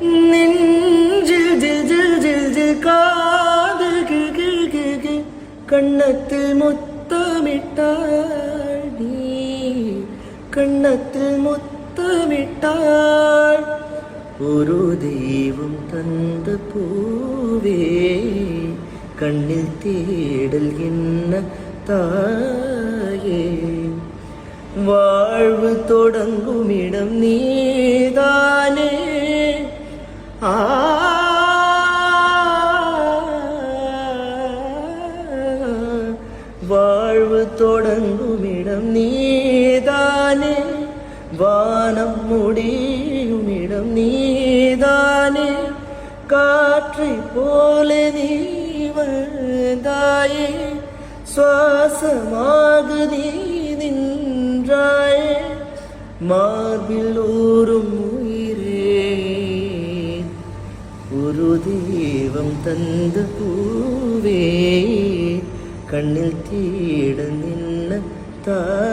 ജിൽ ജിൽ ജിൽ ജിൽ കണ്ണത്തിൽ മുത്തമിട്ടാൾ നീ കണ്ണത്തിൽ മുത്തമിട്ടാൾ ഒരു ദൈവം തന്ത പൂവേ. കണ്ണിൽ തേടൽ എന്ന തായേ. വാഴ്വ് തുടങ്ങുമിടം നീതാൻ வாழ்வு தொடங்கும் இடம் நீதானே. வானம் முடியும் இடம் நீதானே. காற்றை போல நீ வந்தாயே. சுவாசமாக நீ நின்றாயே. மார்பில் ஊறும் ஒரு தெய்வம் தந்த பூவே கண்ணில் தீட நின்ன தாயே